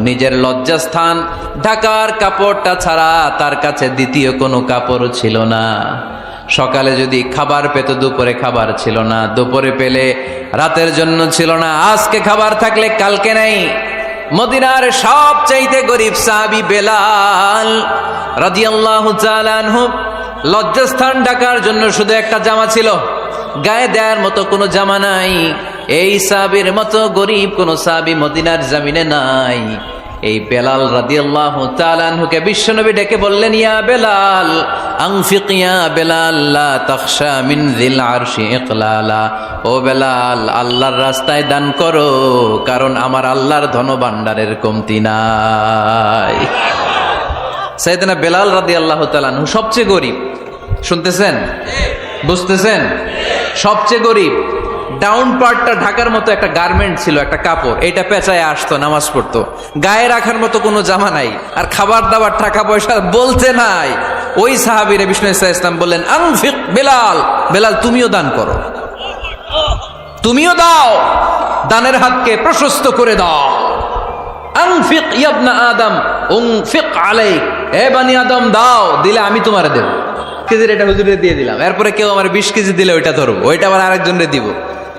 নিজের লজ্জাস্থান, ঢাকার কাপড়টা ছাড়া তার কাছে দ্বিতীয় কোনো কাপড় ছিল না। সকালে যদি খাবার পেত, দুপুরে খাবার ছিল না। দুপুরে পেলে রাতের জন্য ছিল না। আজকে খাবার থাকলে কালকে নেই। মদিনার সব চাইতে গরিব সাহাবি বেলাল রাদিয়াল্লাহু তাআলা আনহু, লজ্জাস্থান ঢাকার জন্য শুধু একটা জামা ছিল। গায়ে দেওয়ার মতো কোনো জামা নাই। এই সাবির মতো গরিব কোন সাবি মদিনার জামিনে নাই। এই বেলাল রাদিয়াল্লাহু তাআলা আনহুকে বিশ্বনবী ডেকে বললেন, ইয়া বেলাল ও আল্লাহর রাস্তায় দান করো, কারণ আমার আল্লাহর বেলাল সবচেয়ে গরিব। শুনতেছেন? বুঝতেছেন? সবচেয়ে গরিব। ডাউন পার্টটা ঢাকার মতো একটা গার্মেন্ট ছিল, একটা কাপড়। এটা পেঁচায় আসতো, নামাজ পড়তো। গায়ে রাখার মতো কোনো জামা নাই, আর খাবার দাবার, টাকা পয়সা বলতে নাই। ওই সাহাবিরে বিষ্ণু ইসা ইসলাম বললেন, আনফিক বেলাল বেলাল, তুমিও দান করো। তুমিও দাও। দানের হাতকে প্রশস্ত করে দাও। আনফিক ইয়াবনা আদম, উনফিক আলাইক। এ বানি আদম, দাও, দিলে আমি তোমারে দেব। কেজির এটা হুজুরে দিয়ে দিলাম। এরপরে কেউ আমার বিশ কেজি দিলে ওইটা ধরবো, ওইটা আবার আরেকজনরে দিব।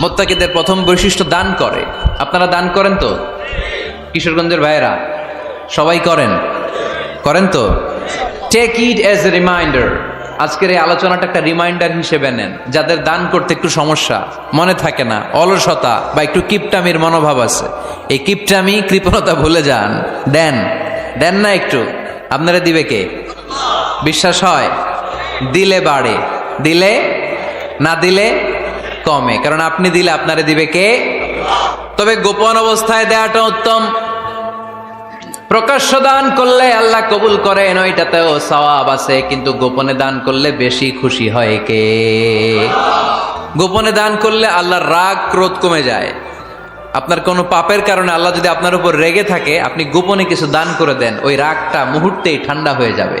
মোত্তাকিদের প্রথম বৈশিষ্ট্য দান করে। আপনারা দান করেন তো? কিশোরগঞ্জের ভাইয়েরা, সবাই করেন। করেন তো? Take it as a reminder আজকের এই আলোচনাটা একটা রিমাইন্ডার হিসেবে নেন। যাদের দান করতে একটু সমস্যা, মনে থাকে না, অলসতা বা একটু কিপটামির মনোভাব আছে। এই কিপটামি, কৃপণতা ভুলে যান। দেন। দেন না একটু। আপনারা দিবে কে? বিশ্বাস হয়? দিলে বাড়ে। দিলে? না দিলে? কমে। কারণ আপনি দিলে আপনারে দিবে কে? তবে গোপন অবস্থায় দেওয়াটা উত্তম। প্রকাশ্য দান করলে আল্লাহ কবুল করেন, ওইটাতেও সওয়াব আছে, কিন্তু গোপনে দান করলে বেশি খুশি হয় কে? গোপনে দান করলে আল্লাহর রাগ ক্রোধ কমে যায়। আপনার কোনো পাপের কারণে আল্লাহ যদি আপনার উপর রেগে থাকে, আপনি গোপনে কিছু দান করে দেন, ওই রাগটা মুহূর্তেই ঠান্ডা হয়ে যাবে।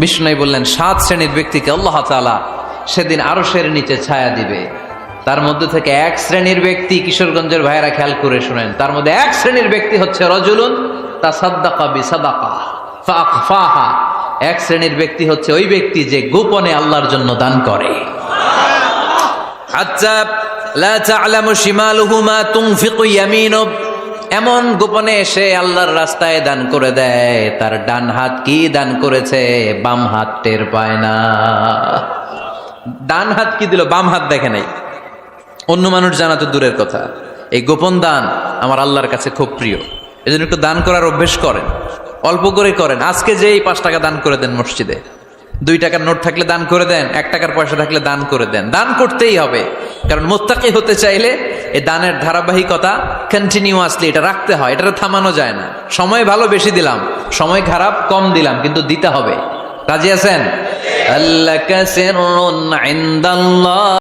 বিষ্ণু বললেন, সাত শ্রেণির ব্যক্তিকে আল্লাহ তাআলা সেদিন আরশের নিচে ছায়া দিবে। তার মধ্যে থেকে এক শ্রেণির ব্যক্তি কিশোরগঞ্জের ভাইয়েরা খেয়াল করে শুনেন। তার মধ্যে এক শ্রেণির ব্যক্তি হচ্ছে রজুলুন তা সাদ্দাকা বি সাদাকা এক শ্রেণির ব্যক্তি হচ্ছে ওই ব্যক্তি যে গোপনে আল্লাহর জন্য দান করে। আচ্ছা লা তা'লামু শিমালুহু মা তুনফিকু ইয়ামিনু এমন গোপনে এসে আল্লাহর রাস্তায় দান করে দেয়, তার ডান হাত কি দান করেছে, বাম হাত টের পায় না। ডান হাত কি দিল, বাম হাত দেখে নাই। অন্য মানুষ জানা তো দূরের কথা। এই গোপন দান আমার আল্লাহর কাছে খুব প্রিয়। এই জন্য একটু দান করার অভ্যেস করেন। অল্প করে করেন। আজকে যে এই পাঁচ টাকা দান করে দেন মসজিদে। দুই টাকার নোট থাকলে দান করে দেন, এক টাকার পয়সা থাকলে দান করে দেন। দান করতেই হবে। কারণ মোত্তাকি হতে চাইলে এ দানের ধারাবাহিকতা কন্টিনিউয়াসলি এটা রাখতে হয় এটা থামানো যায় না। সময় ভালো বেশি দিলাম, সময় খারাপ কম দিলাম, কিন্তু দিতে হবে। রাজি আছেন? আল্লাহ